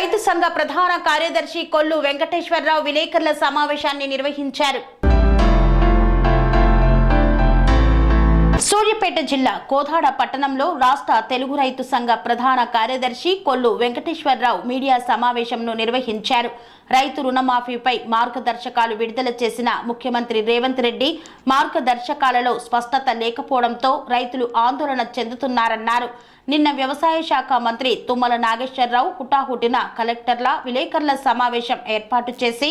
సంఘ ప్రధాన కార్యదర్శి కొల్లు వెంకటేశ్వరరావు విలేకరుల సమావేశాన్ని నిర్వహించారు. సూర్యాపేట జిల్లా కోదాడ పట్టణంలో రాష్ట్ర తెలుగు రైతు సంఘ ప్రధాన కార్యదర్శి కొల్లు వెంకటేశ్వరరావు మీడియా సమావేశంను నిర్వహించారు. రైతు రుణమాఫీపై మార్గదర్శకాలు విడుదల చేసిన ముఖ్యమంత్రి రేవంత్ రెడ్డి మార్గదర్శకాలలో స్పష్టత లేకపోవడంతో రైతులు ఆందోళన చెందుతున్నారన్నారు. నిన్న వ్యవసాయ శాఖ మంత్రి తుమ్మల నాగేశ్వరరావు హుటాహుటిన కలెక్టర్ల విలేకరుల సమావేశం ఏర్పాటు చేసి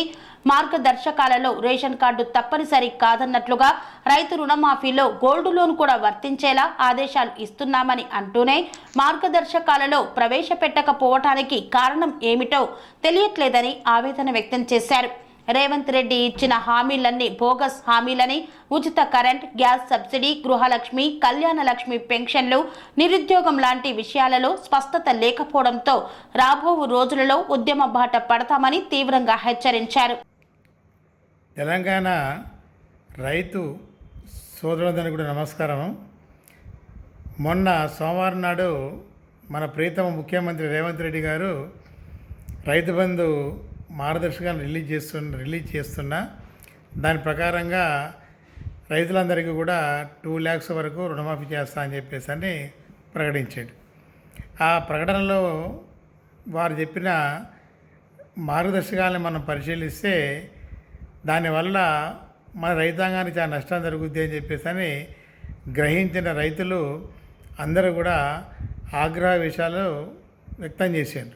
మార్గదర్శకాలలో రేషన్ కార్డు తప్పనిసరి కాదన్నట్లుగా రైతు రుణమాఫీలో గోల్డ్ లోన్ కూడా వర్తించేలా ఆదేశాలు ఇస్తున్నామని అంటూనే మార్గదర్శకాలలో ప్రవేశపెట్టకపోవటానికి కారణం ఏమిటో తెలియట్లేదని ఆవేదన వ్యక్తం చేశారు. రేవంత్ రెడ్డి ఇచ్చిన హామీలన్నీ బోగస్ హామీలని ఉచిత కరెంట్ గ్యాస్ సబ్సిడీ గృహలక్ష్మి కళ్యాణ లక్ష్మి పెన్షన్లు నిరుద్యోగం లాంటి విషయాలలో స్పష్టత లేకపోవడంతో రాబో రోజులలో ఉద్యమ బాట పడతామని తీవ్రంగా హెచ్చరించారు. తెలంగాణ రైతు సోదరులందరికీ కూడా నమస్కారం. మొన్న సోమవారం నాడు మన ప్రీతమ ముఖ్యమంత్రి రేవంత్ రెడ్డి గారు రైతు బంధు మార్గదర్శకాలను రిలీజ్ చేస్తున్న రిలీజ్ చేస్తున్నా దాని ప్రకారంగా రైతులందరికీ కూడా టూ ల్యాక్స్ వరకు రుణమాఫీ చేస్తా అని చెప్పేసి అని ప్రకటించాడు. ఆ ప్రకటనలో వారు చెప్పిన మార్గదర్శకాలను మనం పరిశీలిస్తే దానివల్ల మన రైతాంగానికి చాలా నష్టం జరుగుద్ది అని చెప్పేసి అని గ్రహించిన రైతులు అందరూ కూడా ఆగ్రహ విషయాలు వ్యక్తం చేశారు.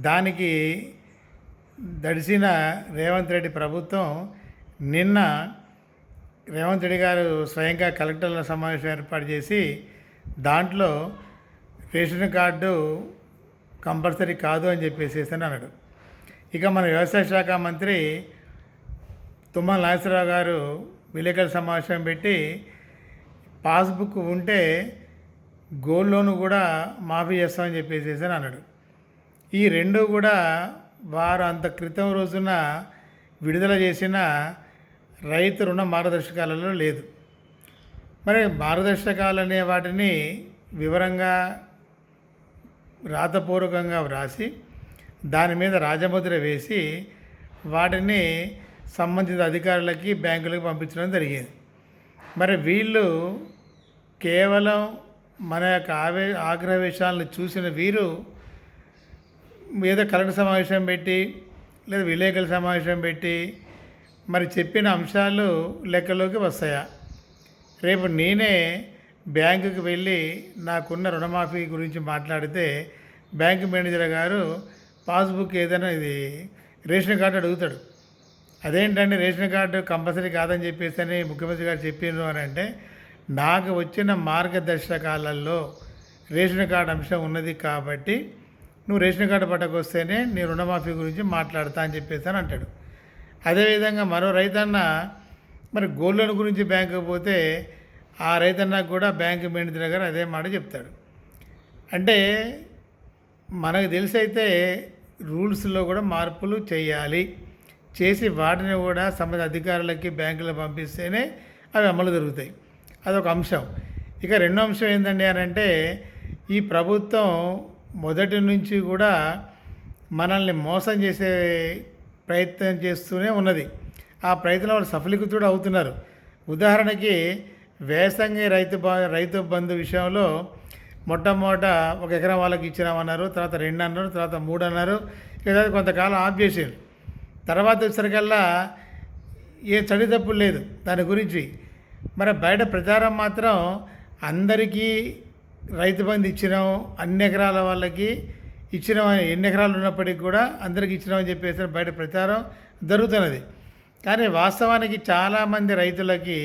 దానికి దడిసిన రేవంత్ రెడ్డి ప్రభుత్వం నిన్న రేవంత్ రెడ్డి గారు స్వయంగా కలెక్టర్ల సమావేశం ఏర్పాటు చేసి దాంట్లో రేషన్ కార్డు కంపల్సరీ కాదు అని చెప్పేసి అని అన్నాడు. ఇక మన వ్యవసాయ శాఖ మంత్రి తుమ్మల నాగేశ్వరరావు గారు విలేకరుల సమావేశం పెట్టి పాస్బుక్ ఉంటే గోల్డ్ లోన్ కూడా మాఫీ చేస్తామని చెప్పేసి అని అన్నాడు. ఈ రెండు కూడా వారు అంత క్రితం రోజున విడుదల చేసిన రైతు రుణ మార్గదర్శకాలలో లేదు. మరి మార్గదర్శకాలు అనే వాటిని వివరంగా రాతపూర్వకంగా వ్రాసి దాని మీద రాజముద్ర వేసి వాటిని సంబంధిత అధికారులకి బ్యాంకులకు పంపించడం జరిగేది. మరి వీళ్ళు కేవలం మన యొక్క ఆవే ఆగ్రహవేశాలను చూసిన వీరు ఏదో కలెక్టర్ సమావేశం పెట్టి లేదా విలేకరుల సమావేశం పెట్టి మరి చెప్పిన అంశాలు లెక్కలోకి వస్తాయా? రేపు నేనే బ్యాంకుకి వెళ్ళి నాకున్న రుణమాఫీ గురించి మాట్లాడితే బ్యాంక్ మేనేజర్ గారు పాస్బుక్ ఏదైనా ఇది రేషన్ కార్డు అడుగుతాడు. అదేంటండి రేషన్ కార్డు కంపల్సరీ కాదని చెప్పేసి అని ముఖ్యమంత్రి గారు చెప్పిండ్రు అని అంటే నాకు వచ్చిన మార్గదర్శకాలలో రేషన్ కార్డు అంశం ఉన్నది కాబట్టి నువ్వు రేషన్ కార్డు పట్టకొస్తేనే నీ రుణమాఫీ గురించి మాట్లాడతా అని చెప్పేసి అని అంటాడు. అదేవిధంగా మరో రైతన్న మరి గోల్డ్ లోన్ గురించి బ్యాంకుకి పోతే ఆ రైతన్నకు కూడా బ్యాంకు మేనేజర్ గారు అదే మాట చెప్తాడు. అంటే మనకు తెలిసి అయితే రూల్స్లో కూడా మార్పులు చేయాలి. చేసి వాటిని కూడా సంబంధిత అధికారులకి బ్యాంకులకు పంపిస్తేనే అవి అమలు జరుగుతాయి. అదొక అంశం. ఇక రెండో అంశం ఏంటండి అని అంటే ఈ ప్రభుత్వం మొదటి నుంచి కూడా మనల్ని మోసం చేసే ప్రయత్నం చేస్తూనే ఉన్నది. ఆ ప్రయత్నం వాళ్ళు సఫలీకృతుడు అవుతున్నారు. ఉదాహరణకి వేసంగి రైతు బ రైతు బంధు విషయంలో మొట్టమొదట ఒక ఎకరం వాళ్ళకి ఇచ్చినామన్నారు తర్వాత రెండు అన్నారు తర్వాత మూడు అన్నారు ఇక కొంతకాలం ఆఫ్ చేసారు తర్వాత వచ్చేసరికల్లా ఏ చడి తప్పు లేదు. దాని గురించి మరి బయట ప్రచారం మాత్రం అందరికీ రైతు బంధు ఇచ్చినాం అన్ని ఎకరాల వాళ్ళకి ఇచ్చినాం ఎన్ని ఎకరాలు ఉన్నప్పటికీ కూడా అందరికి ఇచ్చినామని చెప్పేసి బయట ప్రచారం జరుగుతున్నది. కానీ వాస్తవానికి చాలామంది రైతులకి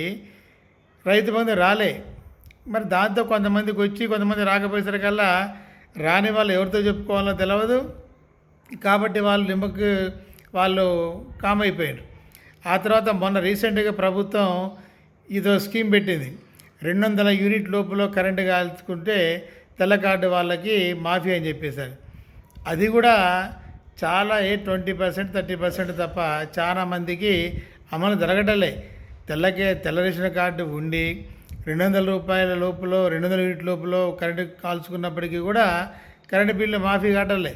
రైతు బంధు రాలే. మరి దాంతో కొంతమందికి వచ్చి కొంతమంది రాకపోయేసరికల్లా రాని వాళ్ళు ఎవరితో చెప్పుకోవాలో తెలియదు కాబట్టి వాళ్ళు నిమ్మకు వాళ్ళు కామ్ అయిపోయారు ఆ తర్వాత మొన్న రీసెంట్గా ప్రభుత్వం ఇదో స్కీమ్ పెట్టింది. రెండు వందల యూనిట్ లోపల కరెంటు కాల్చుకుంటే తెల్ల కార్డు వాళ్ళకి మాఫీ అని చెప్పేశారు. అది కూడా చాలా a twenty percent thirty percent తప్ప చాలా మందికి అమలు జరగటలే. తెల్లకే తెల్ల రేషన్ కార్డు ఉండి రెండు వందల రూపాయల లోపల రెండు వందల యూనిట్ లోపల కరెంటు కాల్చుకున్నప్పటికీ కూడా కరెంటు బిల్లు మాఫీ కాటలే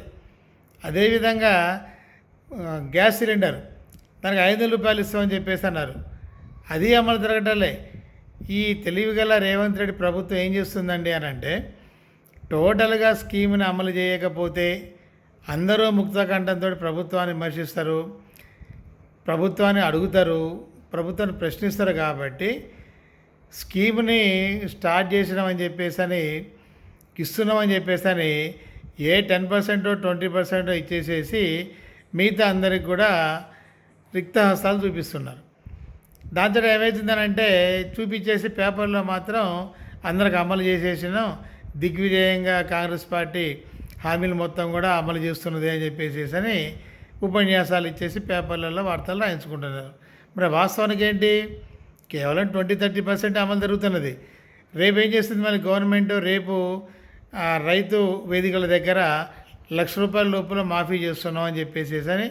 అదేవిధంగా గ్యాస్ సిలిండర్. దానికి ఐదు వందల రూపాయలు ఇస్తామని చెప్పేసి అన్నారు. అది అమలు జరగటలే. ఈ తెలివిగల రేవంత్ రెడ్డి ప్రభుత్వం ఏం చేస్తుందండి అని అంటే టోటల్గా స్కీమ్ని అమలు చేయకపోతే అందరూ ముక్తకంఠంతో ప్రభుత్వాన్ని విమర్శిస్తారు ప్రభుత్వాన్ని అడుగుతారు ప్రభుత్వాన్ని ప్రశ్నిస్తారు కాబట్టి స్కీమ్ని స్టార్ట్ చేసినామని చెప్పేసి అని ఇస్తున్నామని చెప్పేసి అని ఏ టెన్ పర్సెంటో ట్వంటీ పర్సెంటో ఇచ్చేసేసి మిగతా అందరికి కూడా రిక్తహస్తాలు చూపిస్తున్నారు. దాంతో ఏమవుతుందనంటే చూపించేసి పేపర్లో మాత్రం అందరికి అమలు చేసేసినాం. దిగ్విజయంగా కాంగ్రెస్ పార్టీ హామీలు మొత్తం కూడా అమలు చేస్తున్నది అని చెప్పేసి అని ఉపన్యాసాలు ఇచ్చేసి పేపర్లలో వార్తలు రాయించుకుంటున్నారు. మరి వాస్తవానికి ఏంటి? కేవలం ట్వంటీ థర్టీ పర్సెంట్ అమలు జరుగుతున్నది. రేపు ఏం చేస్తుంది మరి గవర్నమెంట్? రేపు రైతు వేదికల దగ్గర లక్ష రూపాయల లోపల మాఫీ చేస్తున్నాం అని చెప్పేసి అని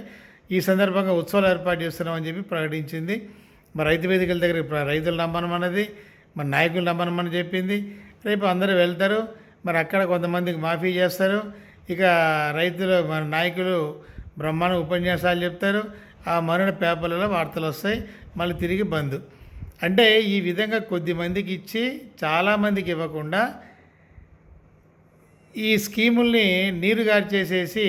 ఈ సందర్భంగా ఉత్సవాలు ఏర్పాటు చేస్తున్నాం అని చెప్పి ప్రకటించింది. మరి రైతు వేదికల దగ్గర రైతులు రమ్మనమన్నది మరి నాయకులు రమ్మనమని చెప్పింది. రేపు అందరూ వెళ్తారు మరి అక్కడ కొంతమందికి మాఫీ చేస్తారు. ఇక రైతులు మన నాయకులు బ్రహ్మాండ ఉపన్యాసాలు చెప్తారు. ఆ మరణ పేపర్లలో వార్తలు వస్తాయి మళ్ళీ తిరిగి బంద్. అంటే ఈ విధంగా కొద్ది మందికి ఇచ్చి చాలామందికి ఇవ్వకుండా ఈ స్కీముల్ని నీరు గార్చేసేసి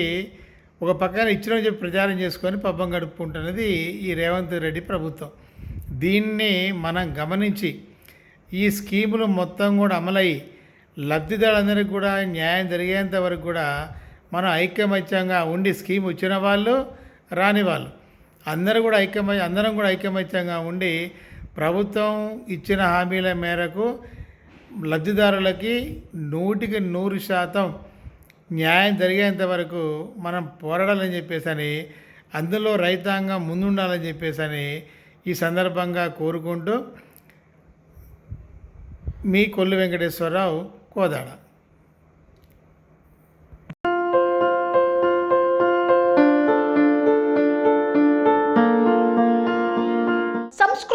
ఒక పక్కన ఇచ్చిన చెప్పి ప్రచారం చేసుకొని పబ్బం గడుపుకుంటున్నది ఈ రేవంత్ రెడ్డి ప్రభుత్వం. దీన్ని మనం గమనించి ఈ స్కీములు మొత్తం కూడా అమలయ్యి లబ్ధిదారులందరికీ కూడా న్యాయం జరిగేంత వరకు కూడా మనం ఐక్యమత్యంగా ఉండి స్కీమ్ వచ్చిన వాళ్ళు రాని వాళ్ళు. అందరూ కూడా ఐక్యమై అందరం కూడా ఐక్యమత్యంగా ఉండి ప్రభుత్వం ఇచ్చిన హామీల మేరకు లబ్ధిదారులకి నూటికి నూరు శాతం న్యాయం జరిగేంత వరకు మనం పోరాడాలని చెప్పేసి అని అందులో రైతాంగం ముందుండాలని చెప్పేసి అని ఈ సందర్భంగా కోరుకుంటూ మీ కొల్లు వెంకటేశ్వరరావు కోదాడ.